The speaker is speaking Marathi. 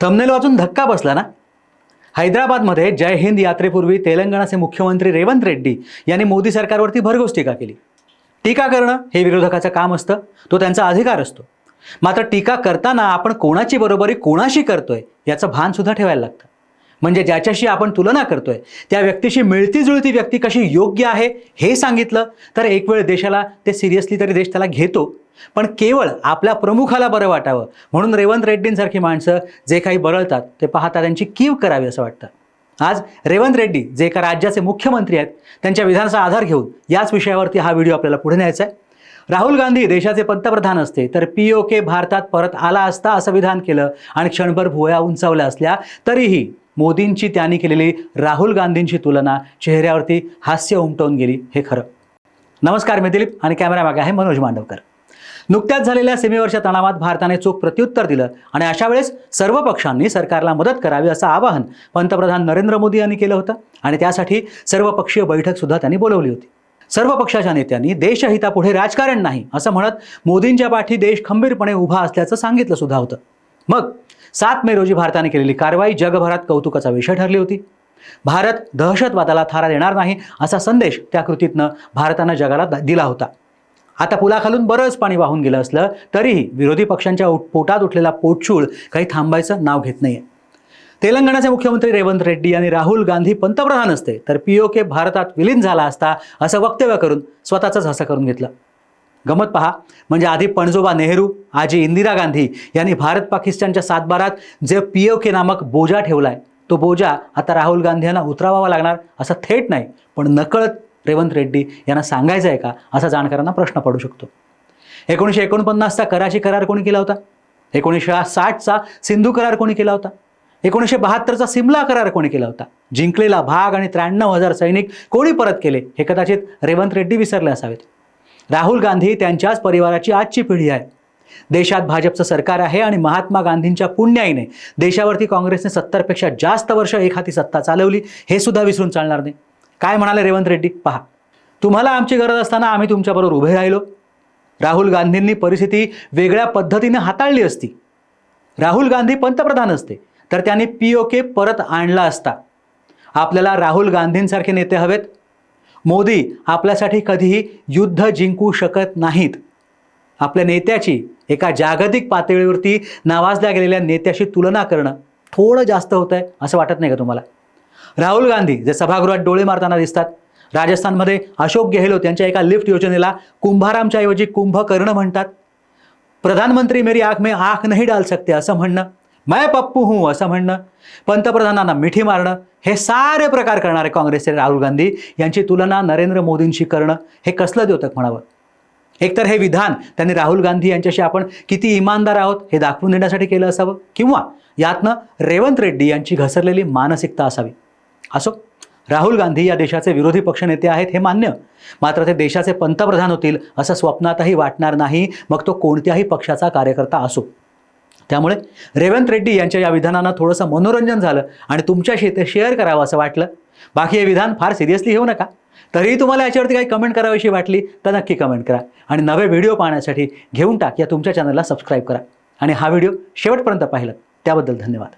थंबनेल वाचून धक्का बसला ना? हैदराबादमध्ये जय हिंद यात्रेपूर्वी तेलंगणाचे मुख्यमंत्री रेवंत रेड्डी यांनी मोदी सरकारवरती भरघोस टीका केली. टीका करणं हे विरोधकाचं काम असतं तो त्यांचा अधिकार असतो. मात्र टीका करताना आपण कोणाची बरोबरी कोणाशी करतोय याचं भान सुद्धा ठेवायला लागतं. म्हणजे ज्याच्याशी आपण तुलना करतोय त्या व्यक्तीशी मिळती जुळती व्यक्ती कशी योग्य आहे हे सांगितलं तर एक वेळ देशाला ते सिरियसली तरी देश त्याला घेतो. पण केवळ आपल्या प्रमुखाला बरं वाटावं म्हणून रेवंत रेड्डींसारखी माणसं जे काही बरळतात ते पाहता त्यांची कीव करावी असं वाटतं. आज रेवंत रेड्डी जे एका राज्याचे मुख्यमंत्री आहेत त्यांच्या विधानाचा आधार घेऊन याच विषयावरती हा व्हिडिओ आपल्याला पुढे न्यायचा आहे. राहुल गांधी देशाचे पंतप्रधान असते तर पी ओ के भारतात परत आला असता असं विधान केलं आणि क्षणभर भुवया उंचावल्या असल्या तरीही मोदींची त्यांनी केलेली राहुल गांधींची तुलना चेहऱ्यावरती हास्य उमटवून गेली हे खरं. नमस्कार मी दिलीप आणि कॅमेरामागे आहे मनोज मांडवकर. नुकत्याच झालेल्या सीमेवरच्या तणावात भारताने चोख प्रत्युत्तर दिलं आणि अशा वेळेस सर्व पक्षांनी सरकारला मदत करावी असं आवाहन पंतप्रधान नरेंद्र मोदी यांनी केलं होतं आणि त्यासाठी सर्वपक्षीय बैठक सुद्धा त्यांनी बोलवली होती. सर्व पक्षाच्या नेत्यांनी देशहितापुढे राजकारण नाही असं म्हणत मोदींच्या पाठी देश खंबीरपणे उभा असल्याचं सांगितलं सुद्धा होतं. मग सात मे रोजी भारताने केलेली कारवाई जगभरात कौतुकाचा विषय ठरली होती. भारत दहशतवादाला थारा देणार नाही असा संदेश त्या कृतीतनं भारतानं जगाला दिला होता. आता पुलाखालून बरंच पाणी वाहून गेलं असलं तरीही विरोधी पक्षांच्या उट- पोटात उठलेला पोटशूळ काही थांबायचं नाव घेत नाहीये. तेलंगणाचे मुख्यमंत्री रेवंत रेड्डी आणि राहुल गांधी पंतप्रधान असते तर पी ओ के भारतात विलीन झाला असता असं वक्तव्य करून स्वतःच हसं करून घेतलं. गमत पहा. म्हणजे आधी पणजोबा नेहरू आजी इंदिरा गांधी यांनी भारत पाकिस्तानच्या सातबारात जे पी ओ के नामक बोजा ठेवलाय तो बोजा आता राहुल गांधी यांना उतरावावा लागणार असं थेट नाही पण नकळत रेवंत रेड्डी यांना सांगायचं आहे का असा जाणकारांना प्रश्न पडू शकतो. एकोणीसशे एकोणपन्नासचा कराची करार कोणी केला होता? एकोणीसशे साठचा सिंधू करार कोणी केला होता? एकोणीसशे बहात्तरचा सिमला करार कोणी केला होता? जिंकलेला भाग आणि त्र्याण्णव हजार सैनिक कोणी परत केले हे कदाचित रेवंत रेड्डी विसरले असावेत. राहुल गांधी त्यांच्याच परिवाराची आजची पिढी आहे. देशात भाजपचं सरकार आहे आणि महात्मा गांधींच्या पुण्याईने देशावरती काँग्रेसने सत्तरपेक्षा जास्त वर्ष एक हाती सत्ता चालवली हे सुद्धा विसरून चालणार नाही. काय म्हणाले रेवंत रेड्डी? पहा. तुम्हाला आमची गरज असताना आम्ही तुमच्याबरोबर उभे राहिलो. राहुल गांधींनी परिस्थिती वेगळ्या पद्धतीने हाताळली असती. राहुल गांधी पंतप्रधान असते तर त्यांनी पी ओ के परत आणला असता. आपल्याला राहुल गांधींसारखे नेते हवेत. मोदी आपल्यासाठी कधीही युद्ध जिंकू शकत नाहीत. आपल्या नेत्याची एका जागतिक पातळीवरती नावाजल्या गेलेल्या नेत्याशी तुलना करणं थोडं जास्त होतं आहे असं वाटत नाही का तुम्हाला? राहुल गांधी जे सभागृहात डोळे मारताना दिसतात राजस्थानमध्ये अशोक गेहलोत यांच्या एका लिफ्ट योजनेला कुंभारामच्या ऐवजी कुंभकर्ण म्हणतात. प्रधानमंत्री मेरी आंख में आख नाही डाल सकते असं म्हणणं मैं पप्पू हूं असं म्हणणं. पंतप्रधानांना मिठी मारणं हे सारे प्रकार करणारे काँग्रेसचे राहुल गांधी यांची तुलना नरेंद्र मोदींशी करणं हे कसलं द्योतक म्हणावं? एकतर हे विधान त्यांनी राहुल गांधी यांच्याशी आपण किती इमानदार आहोत हे दाखवून देण्यासाठी केलं असावं? किंवा यातनं रेवंत रेड्डी यांची घसरलेली मानसिकता असावी? असो राहुल गांधी या देशाचे विरोधी पक्षनेते आहेत हे मान्य. मात्र ते देशाचे पंतप्रधान होतील असं स्वप्नातही वाटणार नाही मग तो कोणत्याही पक्षाचा कार्यकर्ता असो. त्यामुळे रेवंत रेड्डी यांच्या या विधानानं थोडंसं मनोरंजन झालं आणि तुमच्याशी ते शेअर करावं असं वाटलं. बाकी हे विधान फार सिरियसली घेऊ नका. तरीही तुम्हाला याच्यावरती काही कमेंट करावीशी वाटली तर नक्की कमेंट करा. आणि नवे व्हिडिओ पाहण्यासाठी घेऊन टाक या तुमच्या चॅनलला सबस्क्राईब करा. आणि हा व्हिडिओ शेवटपर्यंत पाहिलं. त्याबद्दल धन्यवाद.